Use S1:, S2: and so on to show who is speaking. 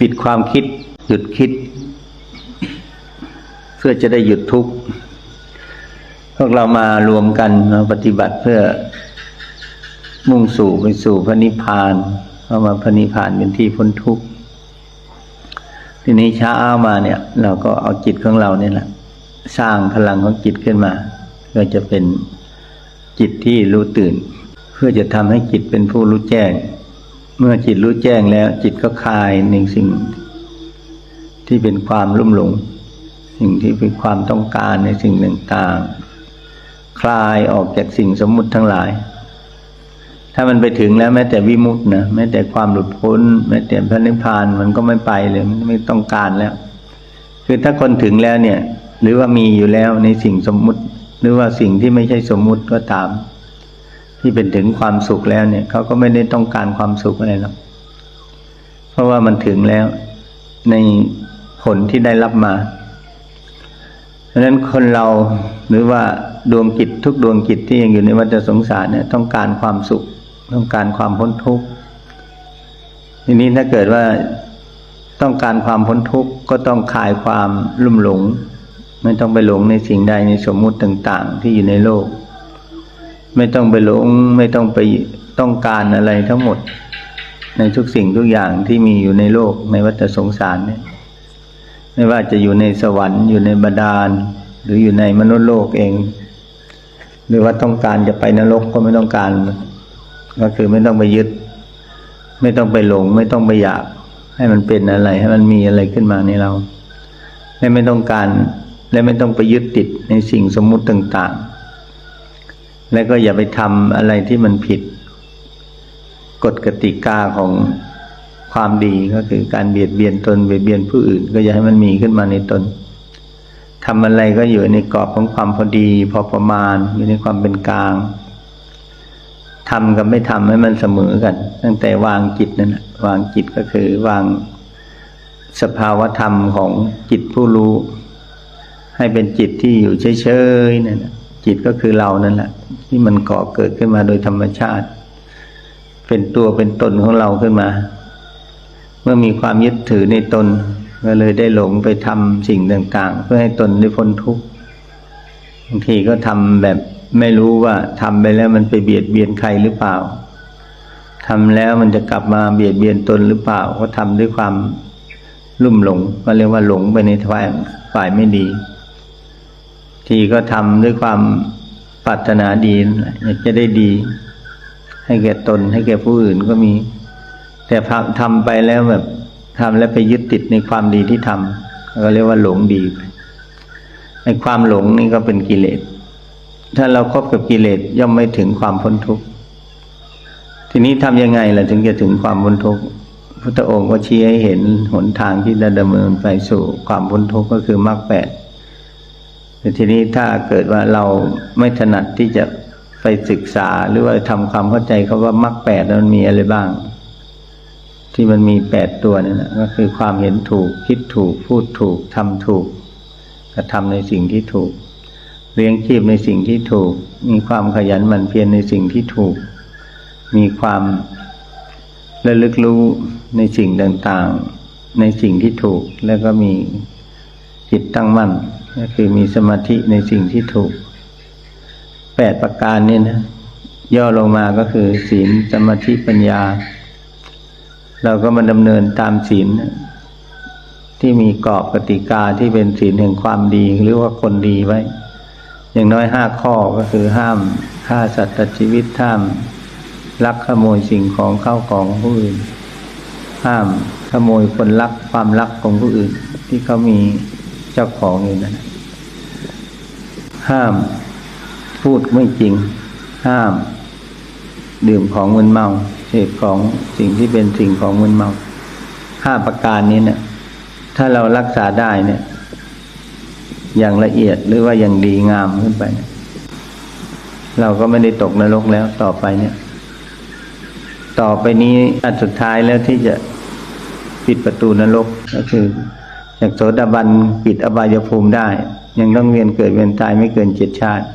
S1: ปิดความคิด หยุดคิด เพื่อจะได้หยุดทุกข์พวกเรามารวมกันมาปฏิบัติเพื่อมุ่งสู่ไปสู่พระนิพพานเพราะมาพระนิพพานเป็นที่พ้นทุกข์ทีนี้เช้ามาเนี่ย เราก็เอาจิตของเราเนี่ยแหละสร้างพลังของจิตขึ้นมาเพื่อจะเป็นจิตที่รู้ตื่น เพื่อจะทำให้จิตเป็นผู้รู้แจ้ง เมื่อจิตรู้แจ้งแล้ว จิตก็คลายในสิ่ง ที่เป็นความรุ่มหลง สิ่งที่เป็นความต้องการในสิ่งต่างๆ คลายออกจากสิ่งสมมุติทั้งหลาย ถ้ามันไปถึงแล้วแม้แต่วิมุตตินะแม้แต่ความหลุดพ้น แม้แต่พระนิพพานมันก็ไม่ไปเลยมันไม่ต้องการแล้ว คือถ้าคนถึงแล้วเนี่ย หรือว่ามีอยู่แล้วในสิ่งสมมุติ หรือว่าสิ่งที่ไม่ใช่สมมุติก็ตาม ที่เป็นถึงความสุขแล้วเนี่ยเขาก็ไม่ได้ต้องการความสุขอะไรหรอกเพราะว่ามันถึงแล้วในผลที่ได้รับมาเพราะนั้นคนเราหรือว่าดวงจิตทุกดวงจิตที่ยังอยู่ในวัฏสงสารเนี่ยต้องการความสุข ต้องการความพ้นทุกข์ทีนี้ถ้าเกิดว่าต้องการความพ้นทุกข์ก็ต้องคลายความลุ่มหลง ไม่ต้องไปหลงในสิ่งใดในสมมุติต่าง ๆ ที่อยู่ในโลก ไม่ต้องไปหลงไม่ต้องไปต้องการอะไรทั้งหมด ในทุกสิ่งทุกอย่างที่มีอยู่ในโลกในวัฏสงสารเนี่ยไม่ว่าจะอยู่ในสวรรค์อยู่ในบาดาล หรืออยู่ในมนุษย์โลกเอง หรือว่าต้องการจะไปนรกก็ไม่ต้องการ ก็คือไม่ต้องไปยึด ไม่ต้องไปหลง ไม่ต้องไปอยาก ให้มันเป็นอะไร ให้มันมีอะไรขึ้นมาในเราและไม่ต้องการและไม่ต้องไปยึดติดในสิ่งสมมุติต่าง ๆ และก็อย่าไปทำอะไรที่มันผิดกฎกติกาของความดีก็คือการเบียดเบียนตนเบียดเบียนผู้อื่น ก็อย่าให้มันมีขึ้นมาในตนทำอะไรก็อยู่ในกรอบของความพอดี พอประมาณอยู่ในความเป็นกลางทำกับไม่ทำให้มันเสมอกัน ตั้งแต่วางจิตนั่นนะวางจิตก็คือวางสภาวธรรมของจิตผู้รู้ ให้เป็นจิตที่อยู่เฉยๆนั่นนะจิตก็คือเรานั่นแหละ ที่มันก่อเกิดขึ้นมาโดยธรรมชาติ เป็นตัวเป็นตนของเราขึ้นมา เมื่อมีความยึดถือในตนก็เลยได้หลงไปทำสิ่งต่าง ๆ เพื่อให้ตนได้พ้นทุกข์บางทีก็ทำแบบไม่รู้ว่าทำไปแล้วมันไปเบียดเบียนใครหรือเปล่าทำแล้วมันจะกลับมาเบียดเบียนตนหรือเปล่า ก็ทำด้วยความลุ่มหลงก็เรียกว่าหลงไปในฝ่ายฝ่ายไม่ดี ทีก็ทำด้วยความ ปรารถนาดีอยากจะได้ดี ให้แก่ตน ให้แก่ผู้อื่นก็มี แต่ทำไปแล้วแบบทำแล้วไปยึดติดในความดีที่ทำก็เรียกว่าหลงดีไปในความหลงนี่ก็เป็นกิเลส ถ้าเราครบกับกิเลสย่อมไม่ถึงความพ้นทุกข์ ทีนี้ทำยังไงล่ะถึงจะถึงความพ้นทุกข์พุทธองค์ก็ชี้ให้เห็นหนทางที่จะดำเนินไปสู่ความพ้นทุกข์ก็คือมรรคแปด ทีนี้ถ้าเกิดว่าเราไม่ถนัดที่จะไปศึกษาหรือว่าทำความเข้าใจเขาว่ามรรคแปดมันมีอะไรบ้าง ที่มันมีแปดตัวนี่นะก็คือความเห็นถูก คิดถูก พูดถูกทำถูกกระทำในสิ่งที่ถูก เลี้ยงชีพในสิ่งที่ถูก มีความขยันหมั่นเพียรในสิ่งที่ถูก มีความระลึกรู้ในสิ่งต่างๆ ในสิ่งที่ถูก แล้วก็มีจิตตั้งมั่น ก็คือมีสมาธิในสิ่งที่ถูกแปดประการนี้นะ ย่อลงมาก็คือ ศีลสมาธิปัญญา เราก็มาดำเนินตามศีลที่มีกรอบกติกาที่เป็นศีลแห่งความดีหรือว่าคนดีไว้ อย่างน้อยห้าข้อก็คือห้ามฆ่าสัตว์ตัดชีวิตห้ามลักขโมยสิ่งของเข้าของผู้อื่น ห้ามขโมยคนรักความรักของผู้อื่น ที่เขามีเจ้าของอยู่นั้น ห้าม พูดไม่จริง ห้าม ดื่มของมึนเมาเสพของสิ่งที่เป็นสิ่งของมึนเมาห้าประการนี้เนะี่ย ถ้าเรารักษาได้เนี่ย อย่างละเอียดหรือว่าอย่างดีงามขึ้นไป เราก็ไม่ได้ตกนรกแล้วต่อไปเนี่ย ต่อไปนี้อันสุดท้ายแล้วที่จะปิดประตูนรกก็คือจากโสดาบันปิดอบายภูมิได้ ยังต้องเวียนเกิดเวียนตายไม่เกินเจ็ดชาติ